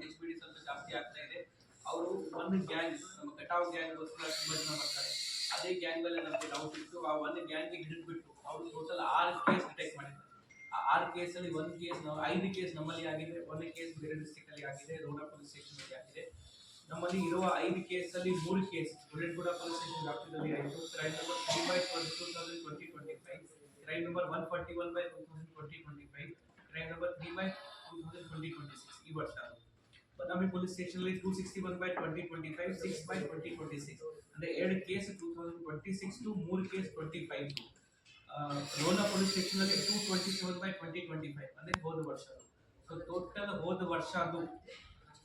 H ಸ್ವಲ್ಪ ಜಾಸ್ತಿ ಆಗ್ತಾ ಇದೆ ಅವರು ಒಂದು ಗ್ಯಾಂಗ್ ನಮ್ಮ ಕಟಾವ್ ಗ್ಯಾಂಗ್ ಗೋಸ್ಕರ ತುಂಬಾ ಜನ ಬರ್ತಾರೆ ಅದೇ ಗ್ಯಾಂಗ್ ಮೇಲೆ ನಮಗೆ ಡೌಟ್ ಇತ್ತು ಆ ಒಂದು ಗ್ಯಾಂಗ್ಗೆ ಹಿಡಿದ್ಬಿಟ್ಟು ಅವರು ಟೋಟಲ್ ಆರು ಕೇಸ್ ಅಟ್ಯಾಕ್ ಮಾಡಿದ್ದಾರೆ ಆ ಆರು ಕೇಸಲ್ಲಿ ಒಂದು ಕೇಸ್ ಐದು ಕೇಸ್ ನಮ್ಮಲ್ಲಿ ಆಗಿದೆ ಒಂದು ಕೇಸ್ ಬೇರೆ ಡಿಸ್ಟಿಕಲ್ಲಿ ಆಗಿದೆ ರೋಡ ಪೊಲೀಸ್ ಸ್ಟೇಷನಲ್ಲಿ ಆಗಿದೆ ನಮ್ಮಲ್ಲಿ ಇರುವ ಐದು ಕೇಸಲ್ಲಿ ಮೂರು ಕೇಸ್ ಬುಲೆಟ್ಗೂಡ ಪೊಲೀಸ್ ಸ್ಟೇಷನ್ ವ್ಯಾಪ್ತಿಯಲ್ಲಿ ಆಯಿತು crime number three by two thousand twenty twenty five crime number one forty one by two thousand twenty twenty five crime number three by two thousand twenty twenty six ಈ ವರ್ಷ. Badami police station ಅಲ್ಲಿ two sixty one by twenty twenty five six by twenty twenty six ಅಂದ್ರೆ ಎರಡು case two thousand twenty six to ಮೂರು case twenty five to ಲೋನ police station ಅಲ್ಲಿ two twenty seven by twenty twenty five ಅಂದ್ರೆ ಹೋದ ವರ್ಷ. So total ಹೋದ ವರ್ಷ ಅದು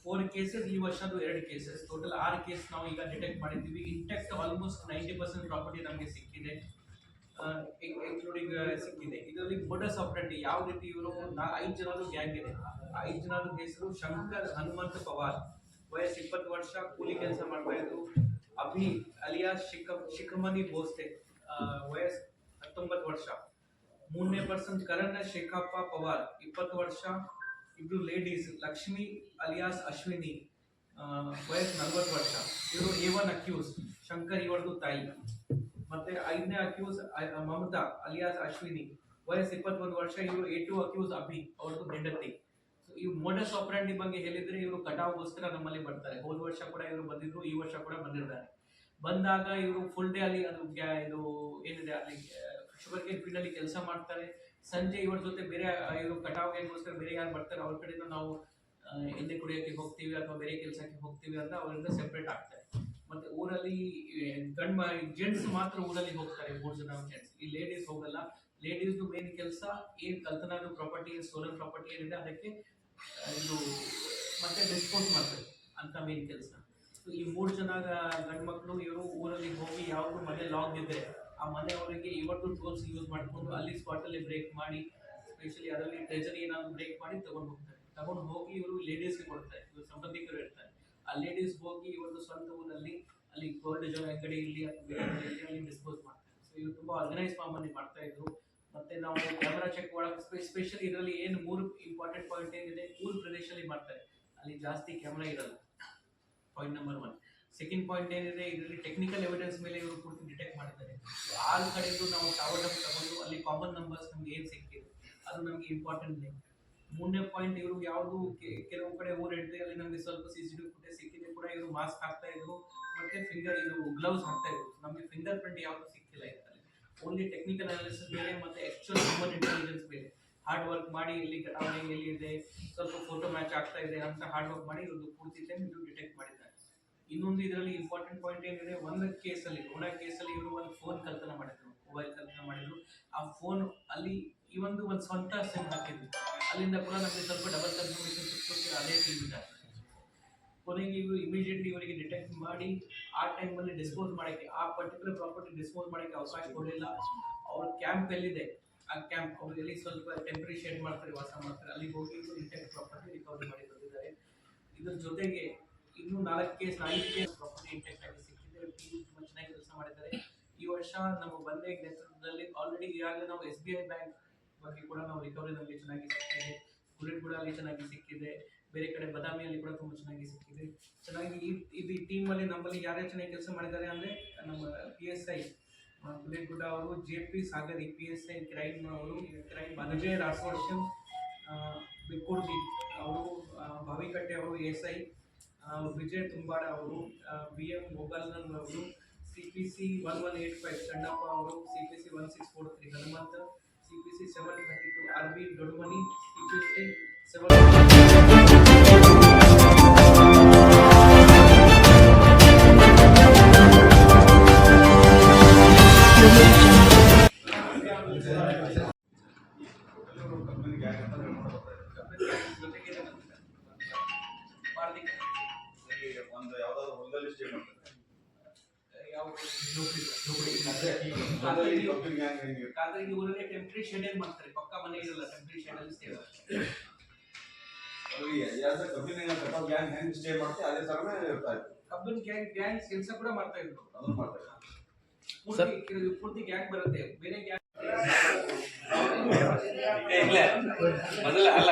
ಫೋರ್ ಕೇಸಸ್ ಈ ವರ್ಷದ್ದು ಎರಡು ಕೇಸಸ್ ಟೋಟಲ್ ಆರು ಕೇಸ್ ನಾವು ಈಗ ಡಿಟೆಕ್ಟ್ ಮಾಡಿದ್ದೀವಿ. Intact almost ninety percent property ನಮಗೆ ಸಿಕ್ಕಿದೆ. ಇನ್ಕ್ಲೂಡಿಂಗ್ ಸಿಕ್ಕಿದೆ. ಇದರಲ್ಲಿ ಮೋಡಸ್ ಆಪರೇಟಿ ಯಾವ ರೀತಿ ಇವರು ಐದು ಜನರು ಗ್ಯಾಂಗ್ ಇದೆ. ಐದು ಜನರ ಹೆಸರು ಶಂಕರ್ ಹನುಮಂತ ಪವಾರ್. ವಯಸ್ಸು ಇಪ್ಪತ್ತು ವರ್ಷ, ಕೂಲಿ ಕೆಲಸ ಮಾಡ್ತಾ ಇದ್ರು ಅಭಿ ಅಲಿಯಾಸ್ ಶಿಖ, ಶಿಖಮನಿ ಬೋಸ್ತೆ ವಯಸ್ಸು ಹತ್ತೊಂಬತ್ತು ವರ್ಷ. ಮೂರನೇ ಪರ್ಸನ್ ಕರಣ್ಣ ಶೇಖಪ್ಪ ಪವಾರ್, ಇಪ್ಪತ್ತು ವರ್ಷ. ಇಬ್ರು ಲೇಡೀಸ್ ಲಕ್ಷ್ಮಿ ಅಲಿಯಾಸ್ ಅಶ್ವಿನಿ. ವಯಸ್ಸು ನಲ್ವತ್ತು ವರ್ಷ. ಇವರು ಒನ್ ಅಕ್ಯೂಸ್ ಶಂಕರ್ ಇವರದು ತಾಯಿ. ಮತ್ತೆ ಐದನೇ ಅಕ್ಯೂಸ್ ಮಮತಾ ಅಲಿಯಾಸ್ ಅಶ್ವಿನಿ ವಯಸ್ಸು ಇಪ್ಪತ್ತೊಂದು ವರ್ಷ, ಇವರು ಎ ಟು ಅಕ್ಯೂಸ್ ಅಭಿ ಅವ್ರದ್ದು ಹೆಂಡತಿ. ಈ ಮೋಡಸ್ ಆಪರೇಂಡಿ ಬಗ್ಗೆ ಹೇಳಿದ್ರೆ ಇವರು ಕಟಾವ್ಗೋಸ್ಕರ ನಮ್ಮಲ್ಲಿ ಬರ್ತಾರೆ. ಹೋದ ವರ್ಷ ಕೂಡ ಇವರು ಬಂದಿದ್ರು, ಈ ವರ್ಷ ಕೂಡ ಬಂದಿದ್ದಾರೆ. ಬಂದಾಗ ಇವರು ಫುಲ್ ಡೇ ಅಲ್ಲಿ ಅದು ಇದು ಏನಿದೆ, ಅಲ್ಲಿ ಶುಗರ್ ಫೀಲ್ಡ್ ಅಲ್ಲಿ ಕೆಲಸ ಮಾಡ್ತಾರೆ. ಸಂಜೆ ಇವ್ರ ಜೊತೆ ಬೇರೆ ಇವರು ಕಟಾವ್ಗೆಗೋಸ್ಕರ ಬೇರೆ ಯಾರು ಬರ್ತಾರೆ, ಅವ್ರ ಕಡೆಯಿಂದ ನಾವು ಎಣ್ಣೆ ಕುಡಿಯೋಕ್ಕೆ ಹೋಗ್ತೀವಿ ಅಥವಾ ಬೇರೆ ಕೆಲಸಕ್ಕೆ ಹೋಗ್ತೀವಿ ಅಂತ ಅವರಿಂದ ಸೆಪ್ರೇಟ್ ಆಗ್ತಾರೆ. ಮತ್ತೆ ಊರಲ್ಲಿ ಗಂಡ ಜೆಂಟ್ಸ್ ಮಾತ್ರ ಊರಲ್ಲಿ ಹೋಗ್ತಾರೆ ಮೂರು ಜನ ಜೆಂಟ್ಸ್ ಈ ಲೇಡೀಸ್ ಹೋಗಲ್ಲ. ಲೇಡೀಸ್ ಮೇನ್ ಕೆಲಸ ಏನ್ ಕಲ್ತನಾಡು ಪ್ರಾಪರ್ಟಿ ಸೋಲರ್ ಪ್ರಾಪರ್ಟಿ ಏನಿದೆ ಅದಕ್ಕೆ ಇದು ಮತ್ತೆ ಡಿಸ್ಪೋಸ್ ಮಾಡ್ತಾರೆ ಅಂತ ಮೇನ್ ಕೆಲಸ. ಈ ಮೂರು ಜನ ಗಂಡು ಮಕ್ಕಳು ಇವರು ಊರಲ್ಲಿ ಹೋಗಿ ಯಾವುದು ಮನೆ ಲಾಗ್ ಇದ್ರೆ ಆ ಮನೆಯವರಿಗೆ ಇವತ್ತು ಟೂಲ್ಸ್ ಯೂಸ್ ಮಾಡಿಕೊಂಡು ಅಲ್ಲಿ ಸ್ಪಾಟಲ್ಲಿ ಬ್ರೇಕ್ ಮಾಡಿ ಸ್ಪೆಷಲಿ ಅದರಲ್ಲಿ ಟ್ರೆಜರಿ ಏನಾದ್ರು ಬ್ರೇಕ್ ಮಾಡಿ ತಗೊಂಡು ಹೋಗ್ತಾರೆ. ತಗೊಂಡು ಹೋಗಿ ಇವರು ಲೇಡೀಸ್ಗೆ ಕೊಡ್ತಾರೆ. ಸಂಬಂಧಿಕರು ಇರ್ತಾರೆ. ಆ ಲೇಡೀಸ್ ಹೋಗಿ ಇವ್ರದ್ದು ಸ್ವಂತ ಊರಲ್ಲಿ ಅಲ್ಲಿ ಗೋಲ್ಡ್ ಜನ ಅಂಗಡಿ ಇಲ್ಲಿ ಅಲ್ಲಿ ಡಿಸ್ಪೋಸ್ ಮಾಡ್ತಾರೆ. ಸೊ ಇವ್ರು ತುಂಬಾ ಆರ್ಗನೈಸ್ ಫಾರ್ಮಲ್ಲಿ ಮಾಡ್ತಾ ಇದ್ರು. ಮತ್ತೆ ನಾವು ಕ್ಯಾಮ್ರಾ ಚೆಕ್ ಒಳಗೆ ಸ್ಪೆಷಲಿ ಇದರಲ್ಲಿ ಏನು ಮೂರು ಇಂಪಾರ್ಟೆಂಟ್ ಪಾಯಿಂಟ್ ಏನಿದೆ ಊರು ಪ್ರದೇಶದಲ್ಲಿ ಮಾಡ್ತಾರೆ. ಅಲ್ಲಿ ಜಾಸ್ತಿ ಕ್ಯಾಮ್ರಾ ಇರಲ್ಲ. Point number one second point ಏನಿದೆ, ಇದರಲ್ಲಿ ಟೆಕ್ನಿಕಲ್ ಎವಿಡೆನ್ಸ್ ಮೇಲೆ ಇವರು ಪೂರ್ತಿ ಡಿಟೆಕ್ಟ್ ಮಾಡಿದ್ದಾರೆ. ಆಲ್ ಕಡೆಗೂ ನಾವು ಟವರ್ ತಗೊಂಡು ಅಲ್ಲಿ ಕಾಮನ್ ನಂಬರ್ಸ್ ನಮ್ಗೆ ಏನು ಸಿಕ್ಕಿದೆ, ಅದು ನಮಗೆ ಇಂಪಾರ್ಟೆಂಟ್ ಮೂರನೇ ಪಾಯಿಂಟ್ ಇವರು ಯಾವುದು ಕೆಲವು ಕಡೆ ಊರ್ ಅಲ್ಲಿ ನಮಗೆ ಸ್ವಲ್ಪ ಸಿ ಸಿ ಟಿವಿ ಫುಟೇಜ್ ಸಿಕ್ಕಿದೆ ಕೂಡ ಇವರು ಮಾಸ್ಕ್ ಹಾಕ್ತಾ ಇದ್ರು, ಮತ್ತೆ ಫಿಂಗರ್ ಇದು ಗ್ಲೌಸ್ ಹಾಕ್ತಾ ಇದ್ರು. ನಮಗೆ ಫಿಂಗರ್ ಪ್ರಿಂಟ್ ಯಾವುದು ಸಿಕ್ಕಿಲ್ಲ ಇದರಲ್ಲಿ ಓನ್ಲಿ ಟೆಕ್ನಿಕಲ್ ಅನಾಲಿಸಿಸ್ ಬೇರೆ ಮತ್ತೆ ಆಕ್ಚುಯಲ್ ಹ್ಯೂಮನ್ ಇಂಟೆಲಿಜೆನ್ಸ್ ಬೇರೆ. ಹಾರ್ಡ್ ವರ್ಕ್ ಮಾಡಿ ಇಲ್ಲಿ ಕಟಾವಣೆ ಎಲ್ಲಿ ಇದೆ ಸ್ವಲ್ಪ ಫೋಟೋ ಮ್ಯಾಚ್ ಆಗ್ತಾ ಇದೆ ಅಂತ ಹಾರ್ಡ್ ವರ್ಕ್ ಮಾಡಿ ಇವ್ರದ್ದು ಪೂರ್ತಿ ಟೈಮ್ ಇದು ಡಿಟೆಕ್ಟ್ ಮಾಡಿದ್ದಾರೆ. ಇನ್ನೊಂದು ಇದರಲ್ಲಿ ಇಂಪಾರ್ಟೆಂಟ್ ಪಾಯಿಂಟ್ ಏನಿದೆ, ಒಂದು ಕೇಸಲ್ಲಿ ನೋಡೋ ಕೇಸಲ್ಲಿ ಇವರು ಒಂದು ಫೋನ್ ಕಲ್ತನ ಮಾಡಿದ್ರು ಮೊಬೈಲ್ ಕಲ್ತನ ಮಾಡಿದ್ರು. ಆ ಫೋನ್ ಅಲ್ಲಿ ಈ ಒಂದು ಒಂದು ಸ್ವಂತ ಸಿಮ್ ಹಾಕಿದ್ರು. ಅಲ್ಲಿಂದ ಕೂಡ ನಮಗೆ ಸ್ವಲ್ಪ ಡಬಲ್ ಕನ್ಫರ್ಮೇಷನ್ ಸಿಕ್ಕೋಕೆ ಅದೇ ಸಿಮ್ ಆಗ್ತದೆ ಕೊನೆಗೆ ಇವರು ಇಮಿಡಿಯೇಟ್ಲಿ ಇವರಿಗೆ ಡಿಟೆಕ್ಟ್ ಮಾಡಿ, ಆ ಟೈಮಲ್ಲಿ ಡಿಸ್ಪೋಸ್ ಮಾಡೋಕ್ಕೆ, ಆ ಪರ್ಟಿಕ್ಯುಲರ್ ಪ್ರಾಪರ್ಟಿ ಡಿಸ್ಪೋಸ್ ಮಾಡೋಕ್ಕೆ ಅವಕಾಶ ಕೊಡಲಿಲ್ಲ. ಅವ್ರ ಕ್ಯಾಂಪ್ ಎಲ್ಲಿದೆ? ಆ ಕ್ಯಾಂಪ್ ಅವ್ರು ಎಲ್ಲಿ ಸ್ವಲ್ಪ ಟೆಂಪ್ರರಿ ಶೇಡ್ ಮಾಡ್ತಾರೆ, ವಾಸ ಮಾಡ್ತಾರೆ, ಅಲ್ಲಿಗೆ ಹೋಗಿ ಇಂಟೆಕ್ಟ್ ಪ್ರಾಪರ್ಟಿ ರಿಕವರಿ ಮಾಡಿ ಬಂದಿದ್ದಾರೆ. ಇದ್ರ ಜೊತೆಗೆ ಇನ್ನೂ ನಾಲ್ಕು ಕೇಸ್ ಐದು ಕೇಸ್ ಪ್ರಾಪರ್ಟಿ ಇಂಟೆಕ್ಟ್ ಆಗಿ ಸಿಕ್ಕಿದೆ. ಚೆನ್ನಾಗಿ ಕೆಲಸ ಮಾಡಿದ್ದಾರೆ. ಈ ವರ್ಷ ನಮ್ಮ ಬಂದೆ ನೇತೃತ್ವದಲ್ಲಿ ಆಲ್ರೆಡಿ ಈಗಾಗಲೇ ನಾವು ಎಸ್ ಬಿ ಐ ಬ್ಯಾಂಕ್ ಬಗ್ಗೆ ಕೂಡ ನಾವು ರಿಕವರಿ ನಮಗೆ ಚೆನ್ನಾಗಿ ಸಿಕ್ಕಿದೆ. ಬುಲೆಟ್ ಕೂಡ ಅಲ್ಲಿ ಚೆನ್ನಾಗಿ ಸಿಕ್ಕಿದೆ. ಬೇರೆ ಕಡೆ ಬದಾಮಿಯಲ್ಲಿ ಕೂಡ ತುಂಬ ಚೆನ್ನಾಗಿ ಸಿಕ್ಕಿದೆ. ಚೆನ್ನಾಗಿ ಈ ಇದು ಟೀಮ್ ಅಲ್ಲಿ ನಮ್ಮಲ್ಲಿ ಯಾರ್ಯಾರು ಚೆನ್ನಾಗಿ ಕೆಲಸ ಮಾಡಿದ್ದಾರೆ ಅಂದ್ರೆ ನಮ್ಮ ಪಿ ಎಸ್ ಐ ಬುಲೆಟ್ ಗುಡ್ಡ ಅವರು J P Sagari P S I crime ಅವರು ಕ್ರೈಮ್ ಅನುಜಯ್ ರಾಠೋಡ್ ಅವರು ಭಾವಿಕಟ್ಟೆ ಅವರು ಎಸ್ ಐ ವಿಜಯ್ ತುಂಬಾಡ ಅವರು ಬಿ ಎಂ ಮೊಗಲ್ನನ್ ಅವರು C P C one one eight five Chandappa ಅವರು C P C one six four three Hanumantha C P C seven thirty two R B Doddamani C P C seven ಜೊತೆಗೆ ಪಾರ್ಲಿಕ್ ಒಂದು ಯಾವ್ದಾದ್ರು ಹೊಲದಲ್ಲಿ stay ಮಾಡ್ತಾರೆ? ಈ ಊರಲ್ಲಿ ಟೆಂಪ್ರರಿ ಶೆಡ್ ಮಾಡ್ತಾರೆ? ಪಕ್ಕ ಮನೆ ಇರಲ್ಲ ಟೆಂಪ್ರಿ ಶೆಡ್ ಅಲ್ಲಿ ಸ್ಟೇ ಕಬ್ಬಿನ ಗ್ಯಾಂಗ್ ಗ್ಯಾಂಗ್ ಕೆಲಸ ಕೂಡ ಮಾಡ್ತಾ ಇದ್ರು. ಪೂರ್ತಿ ಗ್ಯಾಂಗ್ ಬರುತ್ತೆ ಬೇರೆ ಗ್ಯಾಂಗ್ ಇಲ್ಲ. ಮೊದಲ ಅಲ್ಲ.